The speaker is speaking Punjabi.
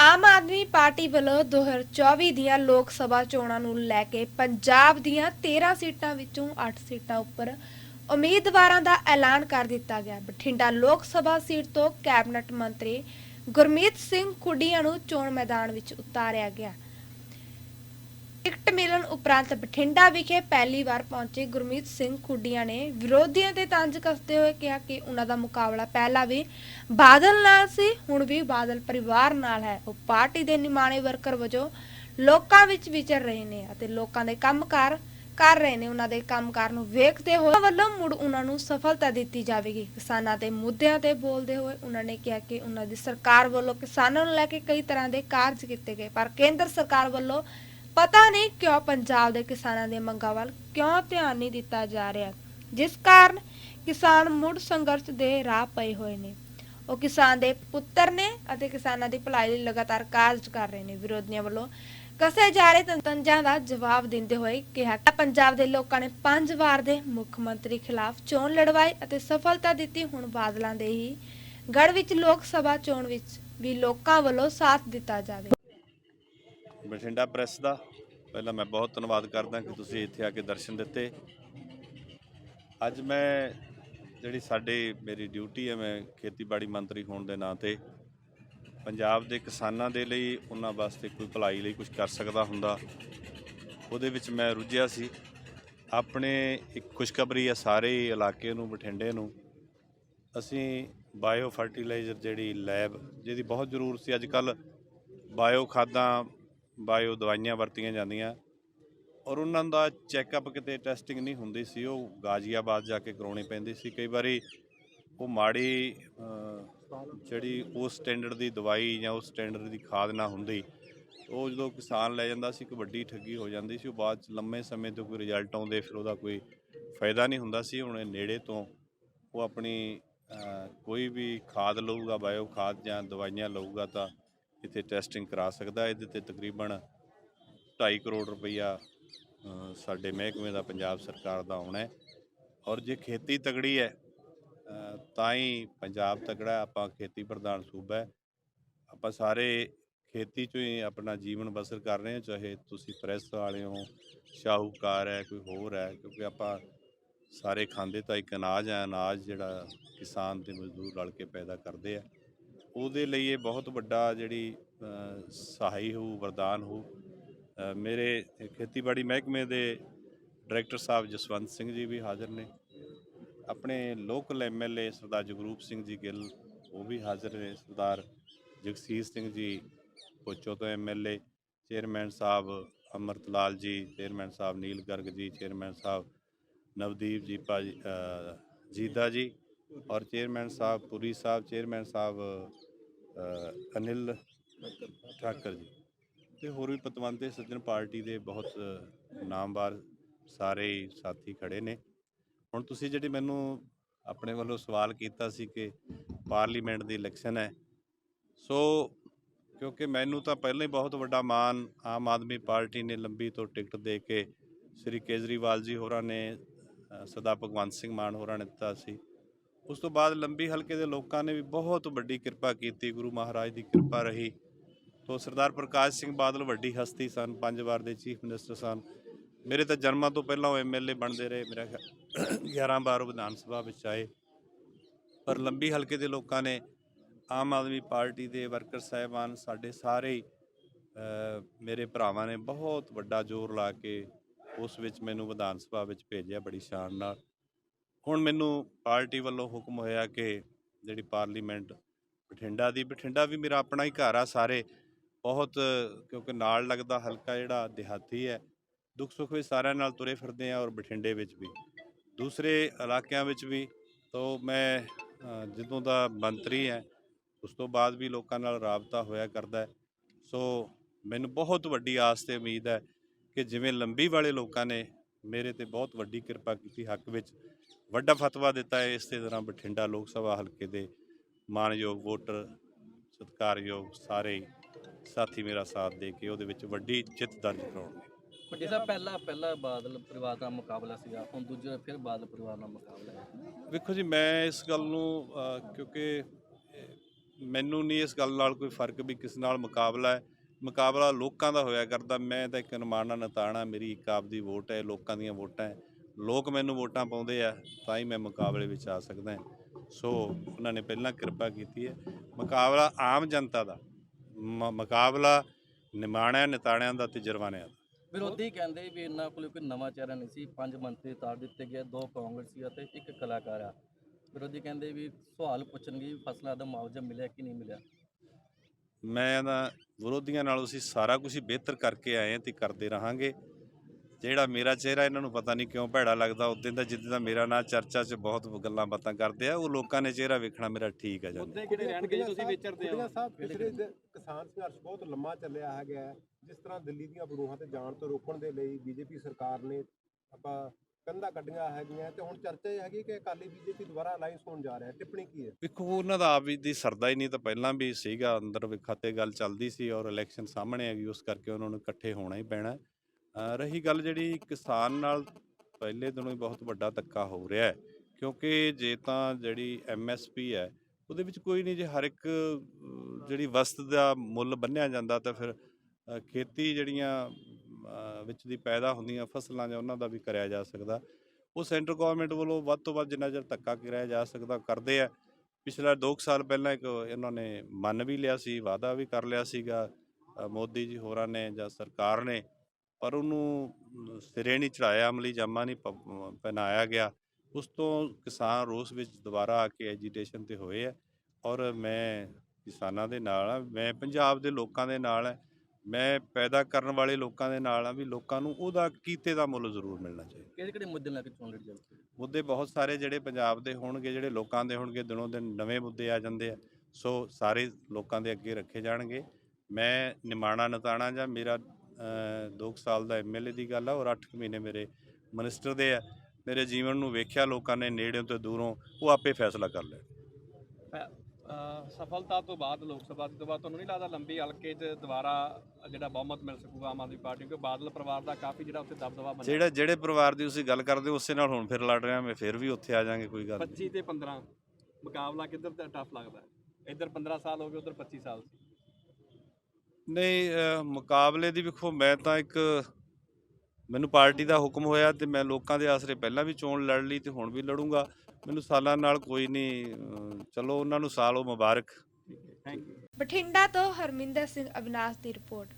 ਆਮ ਆਦਮੀ ਪਾਰਟੀ ਵੱਲੋਂ 2024 ਦੀਆਂ ਲੋਕ ਸਭਾ ਚੋਣਾਂ ਨੂੰ ਲੈ ਕੇ ਪੰਜਾਬ ਦੀਆਂ 13 ਸੀਟਾਂ ਵਿੱਚੋਂ 8 ਸੀਟਾਂ ਉੱਪਰ ਉਮੀਦਵਾਰਾਂ ਦਾ ਐਲਾਨ ਕਰ ਦਿੱਤਾ ਗਿਆ। ਬਠਿੰਡਾ ਲੋਕ ਸਭਾ ਸੀਟ ਤੋਂ ਕੈਬਨਿਟ ਮੰਤਰੀ ਗੁਰਮੀਤ ਸਿੰਘ ਖੁੱਡੀਆਂ ਨੂੰ ਚੋਣ ਮੈਦਾਨ ਵਿੱਚ ਉਤਾਰਿਆ ਗਿਆ। ਟਿਕਟ ਮਿਲਣ ਉਪਰੰਤ ਬਠਿੰਡਾ ਵਿਖੇ ਪਹਿਲੀ ਵਾਰ ਪਹੁੰਚੇ ਗੁਰਮੀਤ ਸਿੰਘ ਖੁੱਡੀਆਂ ਨੇ ਵਿਰੋਧੀਆਂ ਤੇ ਤੰਜ ਕੱਸਦੇ ਹੋਏ ਕਿਹਾ ਕਿ ਉਹਨਾਂ ਦਾ ਮੁਕਾਬਲਾ ਪਹਿਲਾਂ ਵੀ ਬਾਦਲ ਨਾਲ ਸੀ, ਹੁਣ ਵੀ ਬਾਦਲ ਪਰਿਵਾਰ ਨਾਲ ਹੈ। ਉਹ ਪਾਰਟੀ ਦੇ ਨਿਮਾਣੇ ਵਰਕਰ ਵਜੋਂ ਲੋਕਾਂ ਵਿੱਚ ਵਿਚਰ ਰਹੇ ਨੇ ਅਤੇ ਲੋਕਾਂ ਦੇ ਕੰਮਕਾਰ ਕਰ ਰਹੇ ਨੇ। ਉਹਨਾਂ ਦੇ ਕੰਮਕਾਰ ਨੂੰ ਵੇਖਦੇ ਹੋਏ ਉਹਨਾਂ ਵੱਲੋਂ ਮੁੜ ਉਹਨਾਂ ਨੂੰ ਸਫਲਤਾ ਦਿੱਤੀ ਜਾਵੇਗੀ। ਕਿਸਾਨਾਂ ਦੇ ਮੁੱਦਿਆਂ ਤੇ ਬੋਲਦੇ ਹੋਏ ਉਹਨਾਂ ਨੇ ਕਿਹਾ ਕਿ ਉਹਨਾਂ ਦੀ ਸਰਕਾਰ ਵੱਲੋਂ ਕਿਸਾਨਾਂ ਨੂੰ ਲੈ ਕੇ ਕਈ ਤਰ੍ਹਾਂ ਦੇ ਕਾਰਜ ਕੀਤੇ ਗਏ, ਪਰ ਕੇਂਦਰ ਸਰਕਾਰ ਵੱਲੋਂ ਪਤਾ ਨਹੀਂ ਕਿਉਂ ਪੰਜਾਬ ਦੇ ਕਿਸਾਨਾਂ ਦੀਆਂ ਮੰਗਾਂ ਵੱਲ ਕਿਉਂ ਧਿਆਨ ਨਹੀਂ ਦਿੱਤਾ ਜਾ ਰਿਹਾ। ਜਿਸ ਕਾਰਨ ਕਿਸਾਨ ਮੁੜ ਸੰਘਰਸ਼ ਦੇ ਰਾਹ ਪਏ ਹੋਏ ਨੇ। ਉਹ ਕਿਸਾਨ ਦੇ ਪੁੱਤਰ ਨੇ ਅਤੇ ਕਿਸਾਨਾਂ ਦੀ ਭਲਾਈ ਲਈ ਲਗਾਤਾਰ ਕਾਰਜ ਕਰ ਰਹੇ ਨੇ। ਵਿਰੋਧੀਆਂ ਵੱਲੋਂ ਕਸੇ ਜਾ ਰਹੇ ਤੰਜਾਂ ਦਾ ਜਵਾਬ ਦਿੰਦੇ ਹੋਏ ਕਿਹਾ ਕਿ ਪੰਜਾਬ ਦੇ ਲੋਕਾਂ ਨੇ ਪੰਜ ਵਾਰ ਦੇ ਮੁੱਖ ਮੰਤਰੀ ਖਿਲਾਫ ਚੋਣ ਲੜਵਾਈ ਅਤੇ ਸਫਲਤਾ ਦਿੱਤੀ। ਹੁਣ ਬਾਦਲਾਂ ਦੇ ਹੀ ਗੜ ਵਿੱਚ ਲੋਕ ਸਭਾ ਚੋਣ ਵਿੱਚ ਵੀ ਲੋਕਾਂ ਵੱਲੋਂ ਸਾਥ ਦਿੱਤਾ ਜਾਵੇ। ਬਠਿੰਡਾ ਪ੍ਰੈਸ ਦਾ। ਪਹਿਲਾਂ ਮੈਂ ਬਹੁਤ ਧੰਨਵਾਦ ਕਰਦਾ ਕਿ ਤੁਸੀਂ ਇੱਥੇ ਆ ਕੇ ਦਰਸ਼ਨ ਦਿੱਤੇ। ਅੱਜ ਮੈਂ ਜਿਹੜੀ ਸਾਡੇ, ਮੇਰੀ ਡਿਊਟੀ ਹੈ, ਮੈਂ ਖੇਤੀਬਾੜੀ ਮੰਤਰੀ ਹੋਣ ਦੇ ਨਾਂ ਤੇ ਪੰਜਾਬ ਦੇ ਕਿਸਾਨਾਂ ਦੇ ਲਈ, ਉਹਨਾਂ ਵਾਸਤੇ ਕੋਈ ਭਲਾਈ ਲਈ ਕੁਝ ਕਰ ਸਕਦਾ ਹੁੰਦਾ। ਉਹਦੇ ਵਿੱਚ ਮੈਂ ਰੁੱਝਿਆ ਸੀ। ਆਪਣੇ ਇੱਕ ਖੁਸ਼ਖਬਰੀ ਹੈ ਸਾਰੇ ਇਲਾਕੇ ਨੂੰ, ਬਠਿੰਡੇ ਨੂੰ। ਅਸੀਂ ਬਾਇਓ ਫਰਟੀਲਾਈਜ਼ਰ ਜਿਹੜੀ ਲੈਬ, ਜਿਹਦੀ ਬਹੁਤ ਜ਼ਰੂਰਤ ਸੀ। ਅੱਜ ਕੱਲ ਬਾਇਓ ਖਾਦਾਂ ਬਾਇਓ ਦਵਾਈਆਂ ਵਰਤੀਆਂ ਜਾਂਦੀਆਂ ਔਰ ਉਹਨਾਂ ਦਾ ਚੈੱਕਅਪ ਕਿਤੇ ਟੈਸਟਿੰਗ ਨਹੀਂ ਹੁੰਦੀ ਸੀ, ਉਹ ਗਾਜ਼ੀਆਬਾਦ ਜਾ ਕੇ ਕਰਾਉਣੀ ਪੈਂਦੀ ਸੀ। ਕਈ ਵਾਰੀ ਉਹ ਮਾੜੀ ਜਿਹੜੀ ਉਸ ਸਟੈਂਡਰਡ ਦੀ ਦਵਾਈ ਜਾਂ ਉਸ ਸਟੈਂਡਰਡ ਦੀ ਖਾਦ ਨਾ ਹੁੰਦੀ, ਉਹ ਜਦੋਂ ਕਿਸਾਨ ਲੈ ਜਾਂਦਾ ਸੀ, ਇੱਕ ਵੱਡੀ ਠੱਗੀ ਹੋ ਜਾਂਦੀ ਸੀ, ਉਹ ਬਾਅਦ ਚ ਲੰਮੇ ਸਮੇਂ ਤੋਂ ਕੋਈ ਰਿਜ਼ਲਟ ਆਉਂਦੇ, ਫਿਰ ਉਹਦਾ ਕੋਈ ਫਾਇਦਾ ਨਹੀਂ ਹੁੰਦਾ ਸੀ। ਹੁਣ ਨੇੜੇ ਤੋਂ ਉਹ ਆਪਣੀ ਕੋਈ ਵੀ ਖਾਦ ਲਊਗਾ, ਬਾਇਓ ਖਾਦ ਜਾਂ ਦਵਾਈਆਂ ਲਊਗਾ ਤਾਂ ਇੱਥੇ ਟੈਸਟਿੰਗ ਕਰਾ ਸਕਦਾ, ਇਹਦੇ ਤੇ ਤਕਰੀਬਨ 2.5 ਕਰੋੜ ਰੁਪਈਆ ਸਾਡੇ ਮਹਿਕਮੇ ਦਾ, ਪੰਜਾਬ ਸਰਕਾਰ ਦਾ ਆਉਣਾ ਹੈ। ਔਰ ਜੇ ਖੇਤੀ ਤਗੜੀ ਹੈ ਤਾਂ ਹੀ ਪੰਜਾਬ ਤਗੜਾ ਆਪਾਂ ਖੇਤੀ ਪ੍ਰਧਾਨ ਸੂਬਾ ਹੈ। ਆਪਾਂ ਸਾਰੇ ਖੇਤੀ ਚੋਂ ਹੀ ਆਪਣਾ ਜੀਵਨ ਬਸਰ ਕਰ ਰਹੇ ਹਾਂ, ਚਾਹੇ ਤੁਸੀਂ ਪ੍ਰੈਸ ਵਾਲੇ ਹੋ, ਸ਼ਾਹੂਕਾਰ ਹੈ, ਕੋਈ ਹੋਰ ਹੈ, ਕਿਉਂਕਿ ਆਪਾਂ ਸਾਰੇ ਖਾਂਦੇ ਤਾਂ ਇੱਕ ਅਨਾਜ ਹੈ। ਅਨਾਜ ਜਿਹੜਾ ਕਿਸਾਨ ਤੇ ਮਜ਼ਦੂਰ ਰਲ ਕੇ ਪੈਦਾ ਕਰਦੇ ਆ। ਉਹਦੇ ਲਈ ਇਹ ਬਹੁਤ ਵੱਡਾ ਜਿਹੜੀ ਸਹਾਈ ਹੋਊ ਵਰਦਾਨ ਹੋ ਮੇਰੇ ਖੇਤੀਬਾੜੀ ਮਹਿਕਮੇ ਦੇ ਡਾਇਰੈਕਟਰ ਸਾਹਿਬ ਜਸਵੰਤ ਸਿੰਘ ਜੀ ਵੀ ਹਾਜ਼ਰ ਨੇ। ਆਪਣੇ ਲੋਕਲ ਐਮਐਲਏ ਸਰਦਾਰ ਜਗਰੂਪ ਸਿੰਘ ਜੀ ਗਿੱਲ ਉਹ ਵੀ ਹਾਜ਼ਰ ਨੇ। ਸਰਦਾਰ ਜਗਸੀਰ ਸਿੰਘ ਜੀ ਪੋਚੋ ਤੋਂ ਐਮਐਲਏ ਚੇਅਰਮੈਨ ਸਾਹਿਬ ਅਮਰਤ ਲਾਲ ਜੀ ਚੇਅਰਮੈਨ ਸਾਹਿਬ ਨੀਲ ਗਰਗ ਜੀ ਚੇਅਰਮੈਨ ਸਾਹਿਬ ਨਵਦੀਪ ਜੀ ਭਾਜੀ ਅ, ਜੀਦਾ ਜੀ ਔਰ ਚੇਅਰਮੈਨ ਸਾਹਿਬ ਪੁਰੀ ਸਾਹਿਬ ਚੇਅਰਮੈਨ ਸਾਹਿਬ ਅਨਿਲ ਠਾਕਰ ਜੀ। ਤੇ ਹੋਰ ਵੀ ਪਤਵੰਤੇ ਸੱਜਣ ਪਾਰਟੀ ਦੇ ਬਹੁਤ ਨਾਮਵਾਰ ਸਾਰੇ ਹੀ ਸਾਥੀ ਖੜੇ ਨੇ। ਹੁਣ ਤੁਸੀਂ ਜਿਹੜੀ ਮੈਨੂੰ ਆਪਣੇ ਵੱਲੋਂ ਸਵਾਲ ਕੀਤਾ ਸੀ ਕਿ ਪਾਰਲੀਮੈਂਟ ਦੀ ਇਲੈਕਸ਼ਨ ਹੈ ਸੋ ਕਿਉਂਕਿ ਮੈਨੂੰ ਤਾਂ ਪਹਿਲਾਂ ਹੀ ਬਹੁਤ ਵੱਡਾ ਮਾਣ ਆਮ ਆਦਮੀ ਪਾਰਟੀ ਨੇ ਲੰਬੀ ਤੋਂ ਟਿਕਟ ਦੇ ਕੇ ਸ੍ਰੀ ਕੇਜਰੀਵਾਲ ਜੀ ਹੋਰਾਂ ਨੇ ਅ, ਸਰਦਾਰ ਭਗਵੰਤ ਸਿੰਘ ਮਾਨ ਹੋਰਾਂ ਨੇ ਦਿੱਤਾ ਸੀ। ਉਸ ਤੋਂ ਬਾਅਦ ਲੰਬੀ ਹਲਕੇ ਦੇ ਲੋਕਾਂ ਨੇ ਵੀ ਬਹੁਤ ਵੱਡੀ ਕਿਰਪਾ ਕੀਤੀ, ਗੁਰੂ ਮਹਾਰਾਜ ਦੀ ਕਿਰਪਾ ਰਹੀ। ਤੋਂ ਸਰਦਾਰ ਪ੍ਰਕਾਸ਼ ਸਿੰਘ ਬਾਦਲ ਵੱਡੀ ਹਸਤੀ ਸਨ, ਪੰਜ ਵਾਰ ਦੇ ਚੀਫ ਮਿਨਿਸਟਰ ਸਨ। ਮੇਰੇ ਤਾਂ ਜਨਮਾਂ ਤੋਂ ਪਹਿਲਾਂ ਉਹ ਐਮਐਲਏ ਬਣਦੇ ਰਹੇ, ਮੇਰਾ ਖਿਆਲ 11 ਵਾਰ ਵਿਧਾਨ ਸਭਾ ਵਿੱਚ ਆਏ। ਪਰ ਲੰਬੀ ਹਲਕੇ ਦੇ ਲੋਕਾਂ ਨੇ ਆਮ ਆਦਮੀ ਪਾਰਟੀ ਦੇ ਵਰਕਰ ਸਾਹਿਬਾਨ ਸਾਡੇ ਸਾਰੇ ਮੇਰੇ ਭਰਾਵਾਂ ਨੇ ਬਹੁਤ ਵੱਡਾ ਜ਼ੋਰ ਲਾ ਕੇ ਉਸ ਵਿੱਚ ਮੈਨੂੰ ਵਿਧਾਨ ਸਭਾ ਵਿੱਚ ਭੇਜਿਆ, ਬੜੀ ਸ਼ਾਨ ਨਾਲ। ਹੁਣ ਮੈਨੂੰ ਪਾਰਟੀ ਵੱਲੋਂ ਹੁਕਮ ਹੋਇਆ ਕਿ ਜਿਹੜੀ ਪਾਰਲੀਮੈਂਟ ਬਠਿੰਡਾ ਦੀ, ਬਠਿੰਡਾ ਵੀ ਮੇਰਾ ਆਪਣਾ ਹੀ ਘਰ ਆ ਸਾਰੇ। ਬਹੁਤ ਕਿਉਂਕਿ ਨਾਲ ਲੱਗਦਾ ਹਲਕਾ ਜਿਹੜਾ ਦਿਹਾਤੀ ਹੈ। ਦੁੱਖ ਸੁੱਖ ਵਿੱਚ ਸਾਰਿਆਂ ਨਾਲ ਤੁਰੇ ਫਿਰਦੇ ਆ ਔਰ ਬਠਿੰਡੇ ਵਿੱਚ ਵੀ। ਦੂਸਰੇ ਇਲਾਕਿਆਂ ਵਿੱਚ ਵੀ ਤੋਂ ਮੈਂ ਜਦੋਂ ਦਾ ਮੰਤਰੀ ਹੈ, ਉਸ ਤੋਂ ਬਾਅਦ ਵੀ ਲੋਕਾਂ ਨਾਲ ਰਾਬਤਾ ਹੋਇਆ ਕਰਦਾ ਸੋ ਮੈਨੂੰ ਬਹੁਤ ਵੱਡੀ ਆਸ ਤੇ ਉਮੀਦ ਹੈ ਕਿ ਜਿਵੇਂ ਲੰਬੀ ਵਾਲੇ ਲੋਕਾਂ ਨੇ ਮੇਰੇ ਤੇ ਬਹੁਤ ਵੱਡੀ ਕਿਰਪਾ ਕੀਤੀ ਹੱਕ ਵਿੱਚ ਵੱਡਾ ਫਤਵਾ ਦਿੱਤਾ ਹੈ ਇਸੇ ਤਰ੍ਹਾਂ ਬਠਿੰਡਾ ਲੋਕ ਸਭਾ ਹਲਕੇ ਦੇ ਮਾਨਯੋਗ ਵੋਟਰ ਸਤਿਕਾਰਯੋਗ ਸਾਰੇ ਸਾਥੀ ਮੇਰਾ ਸਾਥ ਦੇ ਕੇ ਉਹਦੇ ਵਿੱਚ ਵੱਡੀ ਜਿੱਤ ਦਰਜ ਕਰਾਉਣਗੇ। ਜਿਹਦਾ ਪਹਿਲਾ ਪਹਿਲਾ ਬਾਦਲ ਪਰਿਵਾਰ ਦਾ ਮੁਕਾਬਲਾ ਸੀਗਾ ਹੁਣ ਦੂਜਾ ਫਿਰ ਬਾਦਲ ਪਰਿਵਾਰ ਨਾਲ ਮੁਕਾਬਲਾ ਹੈ। ਵੇਖੋ ਜੀ ਮੈਂ ਇਸ ਗੱਲ ਨੂੰ ਕਿਉਂਕਿ ਮੈਨੂੰ ਨਹੀਂ ਇਸ ਗੱਲ ਨਾਲ ਕੋਈ ਫ਼ਰਕ ਵੀ ਕਿਸ ਨਾਲ ਮੁਕਾਬਲਾ ਹੈ। ਮੁਕਾਬਲਾ ਲੋਕਾਂ ਦਾ ਹੋਇਆ ਕਰਦਾ ਮੈਂ ਤਾਂ ਇੱਕ ਨਿਮਾਣਾ ਨਤਾਣਾ ਮੇਰੀ ਇੱਕ ਆਪਦੀ ਵੋਟ ਹੈ ਲੋਕਾਂ ਦੀਆਂ ਵੋਟਾਂ ਹੈ। ਲੋਕ ਮੈਨੂੰ ਵੋਟਾਂ ਪਾਉਂਦੇ ਆ ਤਾਂ ਹੀ ਮੈਂ ਮੁਕਾਬਲੇ ਵਿੱਚ ਆ ਸਕਦਾ ਹਾਂ। ਸੋ ਉਹਨਾਂ ਨੇ ਪਹਿਲਾਂ ਕਿਰਪਾ ਕੀਤੀ ਹੈ। ਮੁਕਾਬਲਾ ਆਮ ਜਨਤਾ ਦਾ ਮੁਕਾਬਲਾ ਨਿਮਾਣਿਆਂ ਨਤਾਣਿਆਂ ਦਾ ਤੇ ਜਰਵਾਨਿਆਂ ਦਾ। ਵਿਰੋਧੀ ਕਹਿੰਦੇ ਵੀ ਇਹਨਾਂ ਕੋਲ ਕੋਈ ਨਵਾਂ ਚਿਹਰਾ ਨਹੀਂ ਸੀ। ਪੰਜ ਮੰਤਰੀ ਤਾਰ ਦਿੱਤੇ ਗਏ ਦੋ ਕਾਂਗਰਸੀ ਅਤੇ ਇੱਕ ਕਲਾਕਾਰ ਆ। ਵਿਰੋਧੀ ਕਹਿੰਦੇ ਵੀ ਸਵਾਲ ਪੁੱਛਣਗੇ ਵੀ ਫਸਲਾਂ ਦਾ ਮੁਆਵਜ਼ਾ ਮਿਲਿਆ ਕਿ ਨਹੀਂ ਮਿਲਿਆ। ਮੈਂ ਤਾਂ ਵਿਰੋਧੀਆਂ ਨਾਲੋਂ ਅਸੀਂ ਸਾਰਾ ਕੁਝ ਹੀ ਬਿਹਤਰ ਕਰਕੇ ਆਏ ਹਾਂ ਤੇ ਕਰਦੇ ਰਹਾਂਗੇ। ਜਿਹੜਾ ਮੇਰਾ ਚਿਹਰਾ ਇਹਨਾਂ ਨੂੰ ਪਤਾ ਨਹੀਂ ਕਿਉਂ ਭੈੜਾ ਲੱਗਦਾ। ਉਦੋਂ ਦਾ ਜਿੱਦਾਂ ਦਾ ਮੇਰਾ ਨਾਂ ਚਰਚਾ 'ਚ ਬਹੁਤ ਗੱਲਾਂ ਬਾਤਾਂ ਕਰਦੇ ਆ ਉਹ ਲੋਕਾਂ ਨੇ ਚਿਹਰਾ ਵੇਖਣਾ ਮੇਰਾ ਠੀਕ ਹੈ ਜਾਂਦੇ ਕਿਹੜੇ ਰਹਿਣਗੇ ਜੀ ਤੁਸੀਂ ਵਿਚਰਦੇ ਹੋ? ਸਾਹਿਬ ਪਿਛਲੇ ਦਿਨ ਕਿਸਾਨ ਸੰਘਰਸ਼ ਬਹੁਤ ਲੰਮਾ ਚੱਲਿਆ ਹੈਗਾ। ਜਿਸ ਤਰ੍ਹਾਂ ਦਿੱਲੀ ਦੀਆਂ ਬਰੂਹਾਂ ਤੇ ਜਾਣ ਤੋਂ ਰੋਕਣ ਦੇ ਲਈ ਬੀਜੇਪੀ ਸਰਕਾਰ ਨੇ ਆਪਾਂ ਕੰਧਾਂ ਕੱਢੀਆਂ ਹੈਗੀਆਂ ਤੇ ਹੁਣ ਚਰਚਾ ਇਹ ਹੈਗੀ ਕਿ ਅਕਾਲੀ ਬੀਜੇਪੀ ਦੁਬਾਰਾ ਅਲਾਈਅੰਸ ਹੋਣ ਜਾ ਰਿਹਾ ਟਿੱਪਣੀ ਕੀ ਹੈ? ਵੇਖੋ ਉਹਨਾਂ ਦਾ ਆਪ ਵੀ ਦੀ ਸਰਦਾ ਹੀ ਨਹੀਂ ਤਾਂ ਪਹਿਲਾਂ ਵੀ ਸੀਗਾ ਅੰਦਰ ਵਿਖਾਤੇ ਗੱਲ ਚੱਲਦੀ ਸੀ ਔਰ ਇਲੈਕਸ਼ਨ ਸਾਹਮਣੇ ਹੈਗੀ ਉਸ ਕਰਕੇ ਉਹਨਾਂ ਨੂੰ ਇਕੱਠੇ ਹੋਣਾ ਹੀ ਪੈਣਾ ਰਹੀ ਗੱਲ ਜਿਹੜੀ ਕਿਸਾਨ ਨਾਲ ਪਹਿਲੇ ਦਿਨੋਂ ਹੀ ਬਹੁਤ ਵੱਡਾ ਧੱਕਾ ਹੋ ਰਿਹਾ ਹੈ, ਕਿਉਂਕਿ ਜੇ ਤਾਂ ਜਿਹੜੀ ਐਮਐਸਪੀ ਹੈ, ਉਹਦੇ ਵਿੱਚ ਕੋਈ ਨਹੀਂ ਜੇ ਹਰ ਇੱਕ ਜਿਹੜੀ ਵਸਤ ਦਾ ਮੁੱਲ ਬੰਨਿਆ ਜਾਂਦਾ ਤਾਂ ਫਿਰ ਖੇਤੀ ਜਿਹੜੀਆਂ ਵਿੱਚ ਦੀ ਪੈਦਾ ਹੁੰਦੀਆਂ ਫਸਲਾਂ ਜਾਂ ਉਹਨਾਂ ਦਾ ਵੀ ਕਰਿਆ ਜਾ ਸਕਦਾ। ਉਹ ਸੈਂਟਰ ਗਵਰਨਮੈਂਟ ਵੱਲੋਂ ਵੱਧ ਤੋਂ ਵੱਧ ਜਿੰਨਾ ਚਿਰ ਧੱਕਾ ਕਰਿਆ ਜਾ ਸਕਦਾ ਕਰਦੇ ਆ। ਪਿਛਲਾ 2 ਸਾਲ ਪਹਿਲਾਂ ਇੱਕ ਇਹਨਾਂ ਨੇ ਮੰਨ ਵੀ ਲਿਆ ਸੀ, ਵਾਅਦਾ ਵੀ ਕਰ ਲਿਆ ਸੀਗਾ। ਮੋਦੀ ਜੀ ਹੋਰਾਂ ਨੇ ਜਾਂ ਸਰਕਾਰ ਨੇ ਪਰ ਉਹਨੂੰ ਸਿਰੇ ਨਹੀਂ ਚੜਾਇਆ ਅਮਲੀ ਜਾਮਾ ਨਹੀਂ ਪਹਿਨਾਇਆ ਗਿਆ। ਉਸ ਤੋਂ ਕਿਸਾਨ ਰੋਸ ਵਿੱਚ ਦੁਬਾਰਾ ਆ ਕੇ ਐਜੀਟੇਸ਼ਨ ਤੇ ਹੋਏ ਆ ਔਰ ਮੈਂ ਕਿਸਾਨਾਂ ਦੇ ਨਾਲ ਆ ਮੈਂ ਪੰਜਾਬ ਦੇ ਲੋਕਾਂ ਦੇ ਨਾਲ ਆ ਮੈਂ ਪੈਦਾ ਕਰਨ ਵਾਲੇ ਲੋਕਾਂ ਦੇ ਨਾਲ ਆ ਵੀ ਲੋਕਾਂ ਨੂੰ ਉਹਦਾ ਕੀਤੇ ਦਾ ਮੁੱਲ ਜ਼ਰੂਰ ਮਿਲਣਾ ਚਾਹੀਦਾ। ਕਿਹੜੇ ਕਿਹੜੇ ਮੁੱਦੇ ਲੈ ਕੇ ਚੋਣ ਲੜੀ ਜਾਊਗੀ ਮੁੱਦੇ ਬਹੁਤ ਸਾਰੇ ਜਿਹੜੇ ਪੰਜਾਬ ਦੇ ਹੋਣਗੇ ਜਿਹੜੇ ਲੋਕਾਂ ਦੇ ਹੋਣਗੇ ਦਿਨੋਂ ਦਿਨ ਨਵੇਂ ਮੁੱਦੇ ਆ ਜਾਂਦੇ ਆ। ਸੋ ਸਾਰੇ ਲੋਕਾਂ ਦੇ ਅੱਗੇ ਰੱਖੇ ਜਾਣਗੇ। ਮੈਂ ਨਿਮਾਣਾ ਨਤਾਣਾ ਜਾਂ ਮੇਰਾ 2 ਸਾਲ ਦਾ ਐਮਐਲਏ ਦੀ ਗੱਲ ਆ ਔਰ 8 ਮਹੀਨੇ ਮੇਰੇ ਮਿਨਿਸਟਰ ਦੇ ਆ। ਮੇਰੇ ਜੀਵਨ ਨੂੰ ਵੇਖਿਆ ਲੋਕਾਂ ਨੇ ਨੇੜਿਓਂ ਤੇ ਦੂਰੋਂ ਉਹ ਆਪੇ ਫੈਸਲਾ ਕਰ ਅਹ ਸਫਲਤਾ ਤੋਂ ਬਾਅਦ ਲੋਕ ਸਭਾ ਤੋਂ ਬਾਅਦ ਤੁਹਾਨੂੰ ਨਹੀਂ ਲੱਗਦਾ ਲੰਬੀ ਹਲਕੇ 'ਚ ਦੁਬਾਰਾ ਜਿਹੜਾ ਬਹੁਮਤ ਮਿਲ ਸਕੂਗਾ ਆਮ ਆਦਮੀ ਪਾਰਟੀ? ਕਿਉਂਕਿ ਬਾਦਲ ਪਰਿਵਾਰ ਦਾ ਕਾਫੀ ਜਿਹੜਾ ਉੱਥੇ ਦਬਦਬਾ ਬਣਿਆ। ਜਿਹੜਾ ਜਿਹੜੇ ਪਰਿਵਾਰ ਦੀ ਤੁਸੀਂ ਗੱਲ ਕਰਦੇ ਹੋ ਉਸੇ ਨਾਲ ਹੁਣ ਫਿਰ ਲੜ ਰਿਹਾ ਮੈਂ ਫਿਰ ਵੀ ਉੱਥੇ ਆ ਜਾਾਂਗੇ ਕੋਈ ਗੱਲ ਨਹੀਂ। 25 ਤੇ 15 ਮੁਕਾਬਲਾ ਕਿੱਧਰ ਤੇ ਟਫ ਲੱਗਦਾ? ਇੱਧਰ 15 ਸਾਲ ਹੋ ਗਏ ਉਧਰ 25 ਸਾਲ ਸੀ। ਨਹੀਂ, ਅਹ, ਮੁਕਾਬਲੇ ਦੀ ਵੇਖੋ, ਮੈਂ ਤਾਂ ਇੱਕ ਮੈਨੂੰ ਪਾਰਟੀ ਦਾ ਹੁਕਮ ਹੋਇਆ ਤੇ ਮੈਂ ਲੋਕਾਂ ਦੇ ਆਸਰੇ ਪਹਿਲਾਂ ਵੀ ਚੋਣ ਲੜ ਲਈ ਤੇ ਹੁਣ ਵੀ ਲੜੂੰਗਾ। ਮੈਨੂੰ ਸਾਲਾਂ ਨਾਲ ਕੋਈ ਨਹੀਂ, ਅਹ, ਚਲੋ ਉਹਨਾਂ ਨੂੰ ਸਾਲ ਉਹ ਮੁਬਾਰਕ। ਬਠਿੰਡਾ ਤੋਂ ਹਰਮਿੰਦਰ ਸਿੰਘ ਅਵਿਨਾਸ਼ ਦੀ ਰਿਪੋਰਟ।